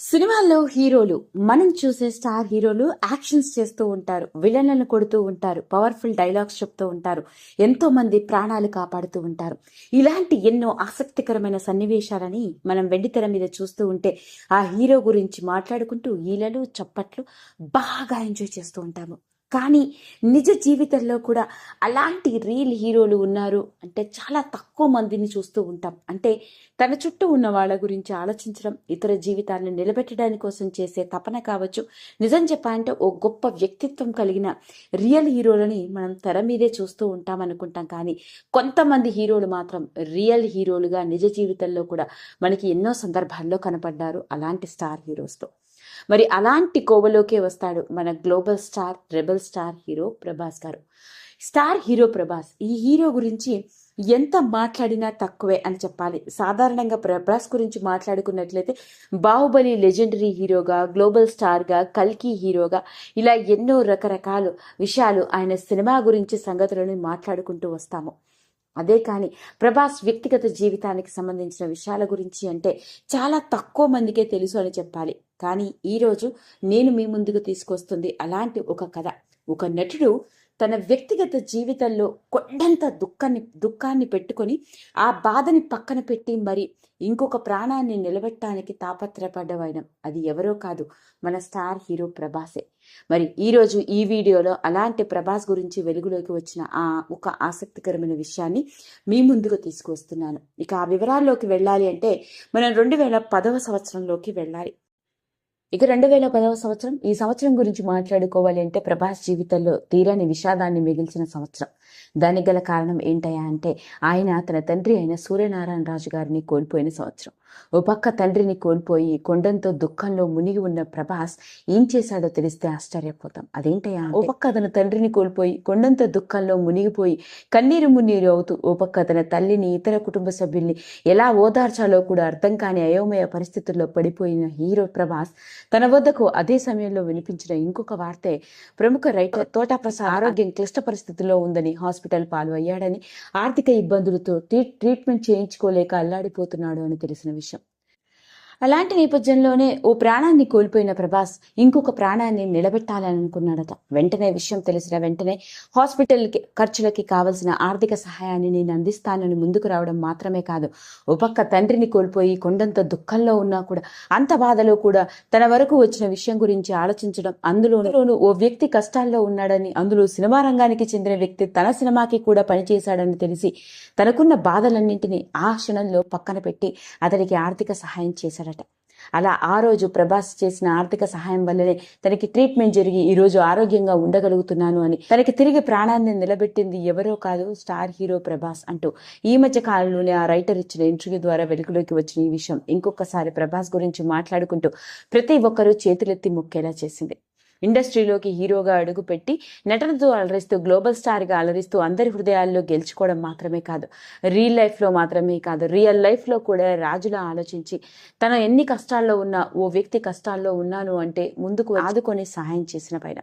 సినిమాల్లో హీరోలు మనం చూసే స్టార్ హీరోలు యాక్షన్స్ చేస్తూ ఉంటారు విలన్లను కొడుతూ ఉంటారు పవర్ఫుల్ డైలాగ్స్ చెప్తూ ఉంటారు ఎంతో మంది ప్రాణాలు కాపాడుతూ ఉంటారు. ఇలాంటి ఎన్నో ఆసక్తికరమైన సన్నివేశాలని మనం వెండితెర మీద చూస్తూ ఉంటే ఆ హీరో గురించి మాట్లాడుకుంటూ ఈలలు చప్పట్లు బాగా ఎంజాయ్ చేస్తూ ఉంటాము. కానీ నిజ జీవితంలో కూడా అలాంటి రియల్ హీరోలు ఉన్నారు. అంటే చాలా తక్కువ మందిని చూస్తూ ఉంటాం. అంటే తన చుట్టూ ఉన్న వాళ్ళ గురించి ఆలోచించడం ఇతర జీవితాలను నిలబెట్టడానికి కోసం చేసే తపన కావచ్చు. నిజం చెప్పాలంటే ఓ గొప్ప వ్యక్తిత్వం కలిగిన రియల్ హీరోలని మనం తెర మీదే చూస్తూ ఉంటాం అనుకుంటాం. కానీ కొంతమంది హీరోలు మాత్రం రియల్ హీరోలుగా నిజ జీవితంలో కూడా మనకి ఎన్నో సందర్భాల్లో కనపడ్డారు. అలాంటి స్టార్ హీరోస్తో మరి అలాంటి కోవలోకే వస్తాడు మన global star rebel star hero Prabhas గారు. స్టార్ హీరో ప్రభాస్ ఈ హీరో గురించి ఎంత మాట్లాడినా తక్కువే అని చెప్పాలి. సాధారణంగా ప్రభాస్ గురించి మాట్లాడుకున్నట్లయితే బాహుబలి లెజెండరీ హీరోగా గ్లోబల్ స్టార్గా కల్కి హీరోగా ఇలా ఎన్నో రకరకాల విషయాలు ఆయన సినిమా గురించి సంగతులను మాట్లాడుకుంటూ వస్తాము. అదే కానీ ప్రభాస్ వ్యక్తిగత జీవితానికి సంబంధించిన విషయాల గురించి అంటే చాలా తక్కువ మందికే తెలుసు అని చెప్పాలి. కానీ ఈరోజు నేను మీ ముందుకు తీసుకొస్తుంది అలాంటి ఒక కథ. ఒక నటుడు తన వ్యక్తిగత జీవితంలో కొండంత దుఃఖాన్ని దుఃఖాన్ని పెట్టుకొని ఆ బాధని పక్కన పెట్టి మరి ఇంకొక ప్రాణాన్ని నిలబెట్టడానికి తాపత్రయపడ్డవాయన అది ఎవరో కాదు మన స్టార్ హీరో ప్రభాసే. మరి ఈరోజు ఈ వీడియోలో అలాంటి ప్రభాస్ గురించి వెలుగులోకి వచ్చిన ఆ ఒక ఆసక్తికరమైన విషయాన్ని మీ ముందుకు తీసుకువస్తున్నాను. ఇక ఆ వివరాల్లోకి వెళ్ళాలి అంటే మనం రెండు వేల పదవ సంవత్సరంలోకి వెళ్ళాలి. ఇక రెండు వేల పదవ సంవత్సరం ఈ సంవత్సరం గురించి మాట్లాడుకోవాలి అంటే ప్రభాస్ జీవితంలో తీరని విషాదాన్ని మిగిల్చిన సంవత్సరం. దానికి గల కారణం ఏంటయ్యా అంటే ఆయన తన తండ్రి అయిన సూర్యనారాయణ రాజు గారిని కోల్పోయిన సంవత్సరం. ఓ పక్క తండ్రిని కోల్పోయి కొండంతో దుఃఖంలో మునిగి ఉన్న ప్రభాస్ ఏం చేశాడో తెలిస్తే ఆశ్చర్యపోతాం. అదేంటయ్యా ఓ పక్క తన తండ్రిని కోల్పోయి కొండంత దుఃఖంలో మునిగిపోయి కన్నీరు మున్నీరు అవుతూ ఓ పక్క తన తల్లిని ఇతర కుటుంబ సభ్యుల్ని ఎలా ఓదార్చాలో కూడా అర్థం కాని అయోమయ పరిస్థితుల్లో పడిపోయిన హీరో ప్రభాస్ తన వద్దకు అదే సమయంలో వినిపించిన ఇంకొక వార్తే ప్రముఖ రైటర్ తోటా ప్రసాద్ ఆరోగ్యం క్లిష్ట పరిస్థితిలో ఉందని హాస్పిటల్ పాలు అయ్యాడని ఆర్థిక ఇబ్బందులతో ట్రీట్మెంట్ చేయించుకోలేక అల్లాడిపోతున్నాడు అని తెలిసిన విషయం. అలాంటి నేపథ్యంలోనే ఓ ప్రాణాన్ని కోల్పోయిన ప్రభాస్ ఇంకొక ప్రాణాన్ని నిలబెట్టాలని అనుకున్నాడట వెంటనే విషయం తెలిసిన వెంటనే హాస్పిటల్కి ఖర్చులకి కావలసిన ఆర్థిక సహాయాన్ని నేను అందిస్తానని ముందుకు రావడం మాత్రమే కాదు. ఓ పక్క తండ్రిని కోల్పోయి కొండంత దుఃఖంలో ఉన్నా కూడా అంత బాధలో కూడా తన వరకు వచ్చిన విషయం గురించి ఆలోచించడం అందులోనూ ఓ వ్యక్తి కష్టాల్లో ఉన్నాడని అందులో సినిమా రంగానికి చెందిన వ్యక్తి తన సినిమాకి కూడా పనిచేశాడని తెలిసి తనకున్న బాధలన్నింటినీ ఆ క్షణంలో పక్కన పెట్టి అతనికి ఆర్థిక సహాయం చేశాడట. అలా ఆ రోజు ప్రభాస్ చేసిన ఆర్థిక సహాయం వల్లనే తనకి ట్రీట్మెంట్ జరిగి ఈ రోజు ఆరోగ్యంగా ఉండగలుగుతున్నాను అని తనకి తిరిగి ప్రాణాన్ని నిలబెట్టింది ఎవరో కాదు స్టార్ హీరో ప్రభాస్ అంటూ. ఈ మధ్య కాలంలోనే ఆ రైటర్ ఇచ్చిన ఇంటర్వ్యూ ద్వారా వెలుగులోకి వచ్చిన ఈ విషయం. ఇంకొకసారి ప్రభాస్ గురించి మాట్లాడుకుంటూ ప్రతి ఒక్కరూ చేతులెత్తి మొక్కేలా చేసింది. ఇండస్ట్రీలోకి హీరోగా అడుగుపెట్టి నటనతో అలరిస్తూ గ్లోబల్ స్టార్గా అలరిస్తూ అందరి హృదయాల్లో గెలుచుకోవడం మాత్రమే కాదు రియల్ లైఫ్లో మాత్రమే కాదు రియల్ లైఫ్లో కూడా రాజులా ఆలోచించి తన ఎన్ని కష్టాల్లో ఉన్నా ఓ వ్యక్తి కష్టాల్లో ఉన్నాను అంటే ముందుకు ఆదుకొని సహాయం చేసిన పైన.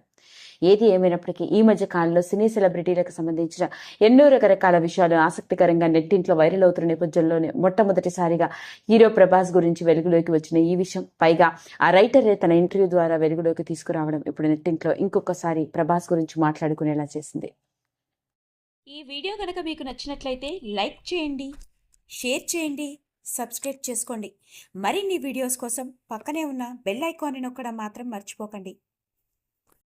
ఏది ఏమైనప్పటికీ ఈ మధ్య కాలంలో సినీ సెలబ్రిటీలకు సంబంధించిన ఎన్నో రకరకాల విషయాలు ఆసక్తికరంగా నెట్టింట్లో వైరల్ అవుతున్న నేపథ్యంలోనే మొట్టమొదటిసారిగా హీరో ప్రభాస్ గురించి వెలుగులోకి వచ్చిన ఈ విషయం. పైగా ఆ రైటరే తన ఇంటర్వ్యూ ద్వారా వెలుగులోకి తీసుకురావడం ఇప్పుడు నెట్టింట్లో ఇంకొకసారి ప్రభాస్ గురించి మాట్లాడుకునేలా చేసింది. ఈ వీడియో కనుక మీకు నచ్చినట్లయితే లైక్ చేయండి షేర్ చేయండి సబ్స్క్రైబ్ చేసుకోండి. మరిన్ని వీడియోస్ కోసం పక్కనే ఉన్న బెల్ ఐకాన్ని నొక్కడం మాత్రం మర్చిపోకండి.